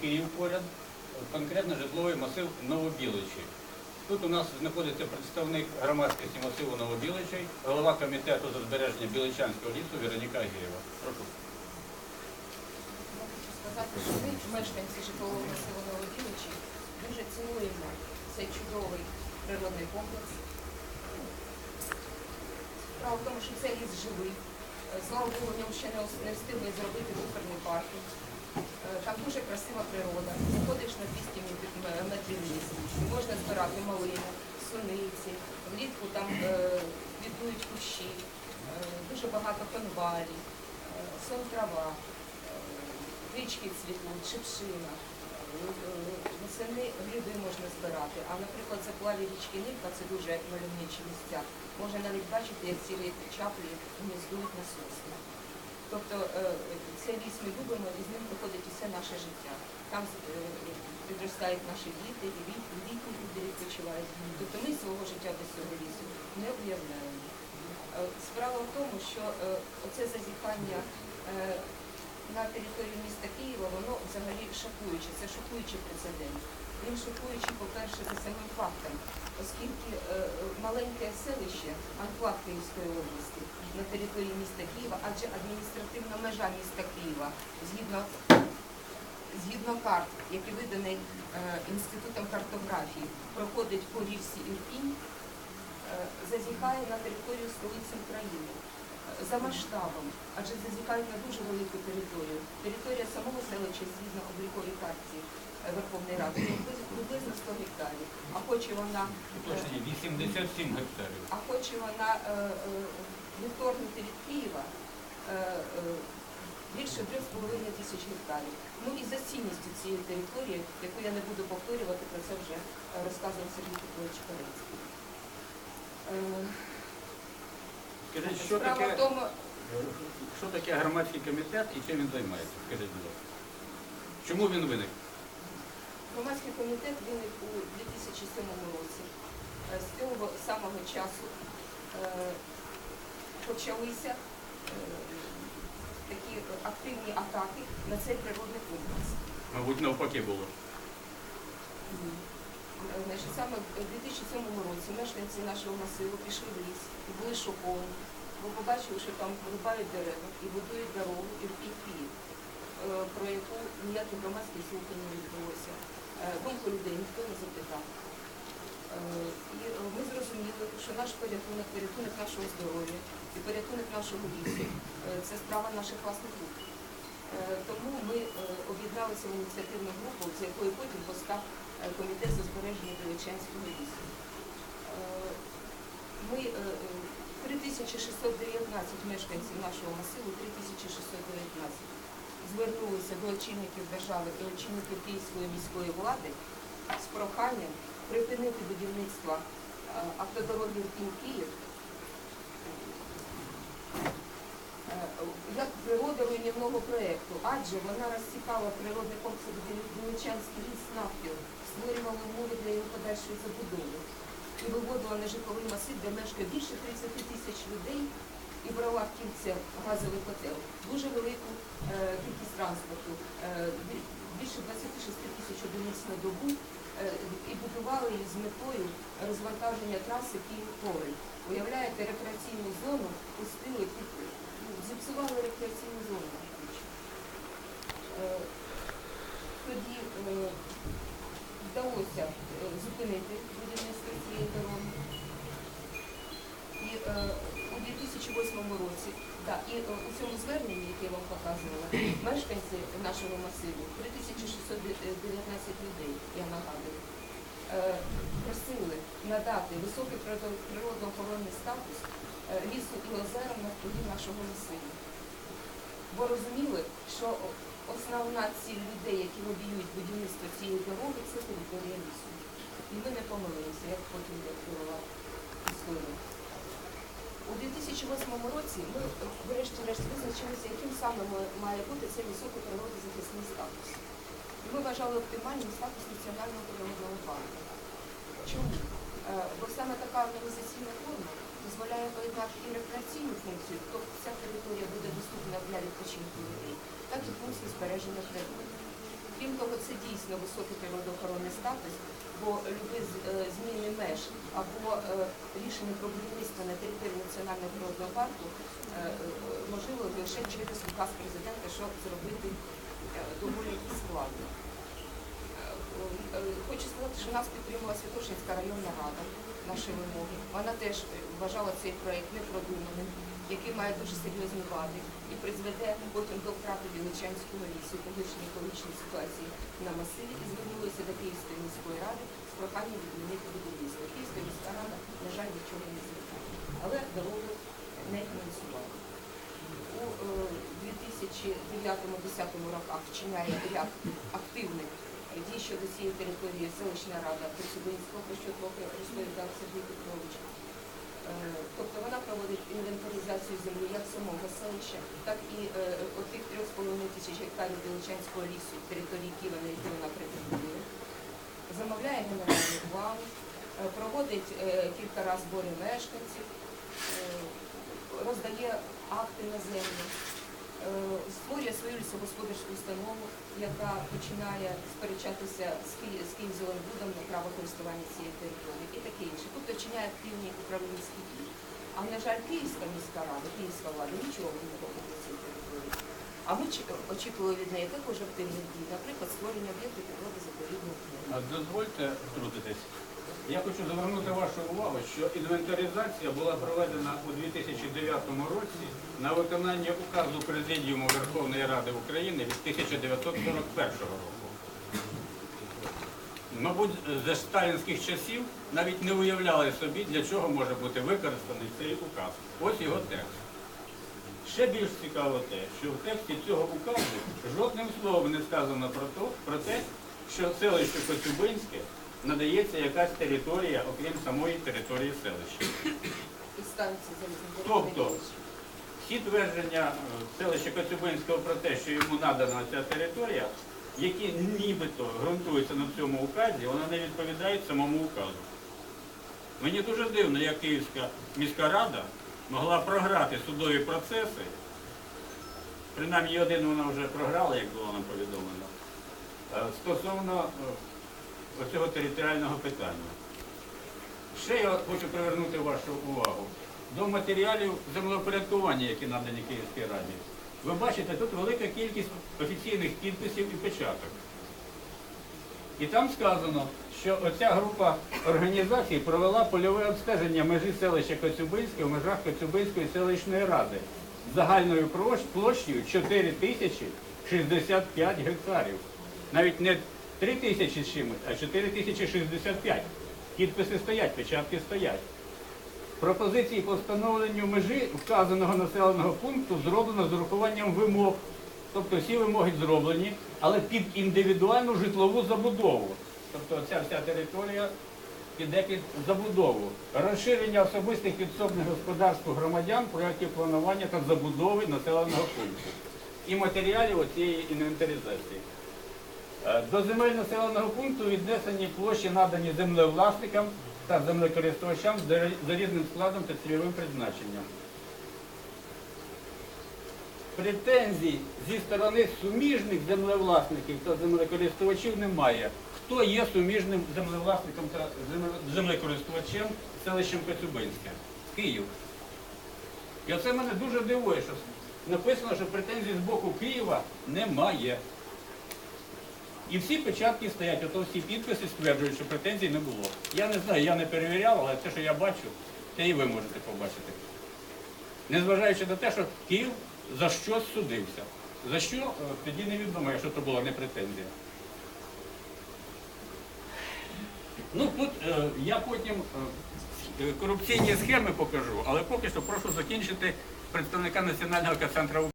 Київ поряд, конкретно житловий масив Новобіличі. Тут у нас знаходиться представник громадськості масиву Новобіличей, голова комітету з збереження Біличанського лісу Вероніка Агієва. Прошу. Хочу ми, мешканці житлового масиву Новоділичі, дуже цінуємо цей чудовий природний комплекс. Справа в тому, що це ліс живий. Е, Слава Богу, в ньому ще не встигли зробити буферний паркінг. Е, Там дуже красива природа. Заходиш на 200 мет- м- метрів ліс. Можна збирати малину, суниці. Влітку там е, квітують кущі, е, дуже багато конвалій, е, сон трава, річки цвітуть, шипшина. Восени гриби можна збирати. А, наприклад, заплаві річки Нивка це дуже мальовничі місця. Можна навіть бачити, як цілі чаплі гніздують на соснах. Тобто е, цей ліс ми любимо, і з ним проходить усе наше життя. Там е, підростають наші діти, і літ- літні люди відпочивають. Тобто ми свого життя без цього лісу не уявляємо. Е, Справа в тому, що оце зазіхання на території міста Києва, воно взагалі шокуюче. Це шокуючий прецедент. Він шокуючий, по-перше, за самим фактом, оскільки е, маленьке селище, анклав Київської області на території міста Києва, адже адміністративна межа міста Києва згідно згідно карт, які видані е, інститутом картографії, проходить по річці Ірпінь, е, зазіхає на територію столиці України. За масштабом, адже зазіхають на дуже велику територію. Територія самого селища згідно обліковій карті Верховної Ради приблизно- приблизно 100 гектарів. А хоче вона е, Уточнення 87 гектарів. а хоче вона е, е, відторгнути від Києва е, е, більше 3,5 тисяч гектарів. Ну і за цінністю цієї території, яку я не буду повторювати, про це вже е, розказував Сергій Петрович Корецький. Е, Скажіть, що таке, тому, що таке громадський комітет і чим він займається? Скажіть, будь ласка. Чому він виник? Громадський комітет виник у 2007 році. Е, З цього самого часу е, почалися е, такі активні атаки на цей природний комплекс. Мабуть, навпаки було. Значить, саме в 2007 році мешканці нашого масиву пішли в ліс і були шоковані, бо побачили, що там вирубають дерева і будують дорогу і в Київ, про яку ніякі громадські слухання не відбулося. Е, Думку людей ніхто не запитав. Е, І е, ми зрозуміли, що наш порятунок, порятунок нашого здоров'я і порятунок нашого е, це справа наших власних рук. Е, Тому ми е, об'єдналися в ініціативну групу, з якої потім постав е, комітет з збереження Величанського лісу. Е, Ми е, е, 3619 мешканців нашого масиву, 3619 звернулися до очільників держави і очільників Київської міської влади з проханням припинити будівництво е, автодороги Київ е, як природоруйнівного проєкту, адже вона розсікала природний комплекс Вінничанський ліс навпіл, створювала умови для його подальшої забудови і виводила на житловий масив, де мешкає більше 30 тисяч людей і брала в кільце газовий котел. Дуже велику е, кількість транспорту, е, більше 26 тисяч одиниць на добу, е, і будували її з метою розвантаження траси Київ-Ковель. Уявляєте, рекреаційну зону пустили ну, зіпсували рекреаційну зону. Тоді вдалося зупинити будівництво цієї дороги. 2008 році, да, і е, у цьому зверненні, яке я вам показувала, мешканці нашого масиву, 3619 людей, я нагадую, е, просили надати високий природо- природоохоронний статус е, лісу і озерам навкруги нашого масиву. Бо розуміли, що основна ціль людей, які лобіюють будівництво цієї дороги, це територія лісу. І ми не помилилися, як потім відкрила історію. У 2008 році ми врешті-решт визначилися, яким саме має бути цей високий природозахисний статус. І ми вважали оптимальним статус національного природного парку. Чому? Е, Бо саме така організаційна форма дозволяє поєднати і рекреаційну функцію, тобто вся територія буде доступна для відпочинку людей, так і функцію збереження природи. Крім того, це дійсно високий природоохоронний статус, бо любі е, зміни меж або е, рішення про на території національного природного парку е, е, можливо лише через указ президента, що зробити е, доволі складно. Е, е, Хочу сказати, що нас підтримала Святошинська районна рада, наші вимоги. Вона теж е, вважала цей проект непродуманим, який має дуже серйозні вади і призведе потім до втрати Біличанського лісу, погіршення екологічної ситуації на масиві і звернулася до Київської міської ради з проханням відмінити будівництво. Київська міська рада, на жаль, нічого не звертає. Але дорогу не фінансувала. У е, 2009-2010 роках вчиняє ряд активних дій щодо цієї території селищна рада Коцюбинського, про що трохи розповідав Сергій Петрович. Е, Тобто вона проводить інвентаризацію землі як самого селища, так і е, отих 3,5 тисяч гектарів Біличанського лісу території Києва, на які вона претендує. Замовляє генеральний план, е, проводить кілька разів збори мешканців, роздає акти на землю, е, створює свою установу, яка починає сперечатися з Ки- з Київзеленбудом на право користування цієї території і таке інше. Тобто вчиняє активні управлінські дії. А на жаль, Київська міська рада, Київська влада нічого не робить на цій території. А ми очікували від неї також активних дій, наприклад, створення об'єктів природи заповідного. А Дозвольте втрутитись. Я хочу звернути вашу увагу, що інвентаризація була проведена у 2009 році на виконання указу Президіуму Верховної Ради України від 1941 року. Мабуть, за сталінських часів навіть не уявляли собі, для чого може бути використаний цей указ. Ось його текст. Ще більш цікаво те, що в тексті цього указу жодним словом не сказано про, те, що селищу Коцюбинське надається якась територія, окрім самої території селища. Тобто. Всі твердження е, селища Коцюбинського про те, що йому надана ця територія, які нібито ґрунтуються на цьому указі, вона не відповідає самому указу. Мені дуже дивно, як Київська міська рада могла програти судові процеси. Принаймні один вона вже програла, як було нам повідомлено, е, стосовно е, оцього територіального питання. Ще я хочу привернути вашу увагу до матеріалів землеупорядкування, які надані Київській раді. Ви бачите, тут велика кількість офіційних підписів і печаток. І там сказано, що оця група організацій провела польове обстеження межі селища Коцюбинське в межах Коцюбинської селищної ради загальною площею 4 тисячі 65 гектарів. Навіть не 3 тисячі чимось, а 4 тисячі 65. Підписи стоять, печатки стоять. Пропозиції по встановленню межі вказаного населеного пункту зроблено з урахуванням вимог. Тобто всі вимоги зроблені, але під індивідуальну житлову забудову. Тобто ця вся територія піде під забудову. Розширення особистих підсобних господарств громадян, проєктів планування та забудови населеного пункту. І матеріалів цієї інвентаризації. Е, До земель населеного пункту віднесені площі надані землевласникам та землекористувачам за різним складом та цільовим призначенням. Претензій зі сторони суміжних землевласників та землекористувачів немає. Хто є суміжним землевласником та землекористувачем селищем Коцюбинське? Київ. І оце мене дуже дивує, що написано, що претензій з боку Києва немає. І всі печатки стоять, ото всі підписи стверджують, що претензій не було. Я не знаю, я не перевіряв, але те, що я бачу, те і ви можете побачити. Незважаючи на те, що Київ за щось судився. За що, е, тоді невідомо, якщо це була не претензія. Ну тут е, я потім е, корупційні схеми покажу, але поки що прошу закінчити представника Національного центру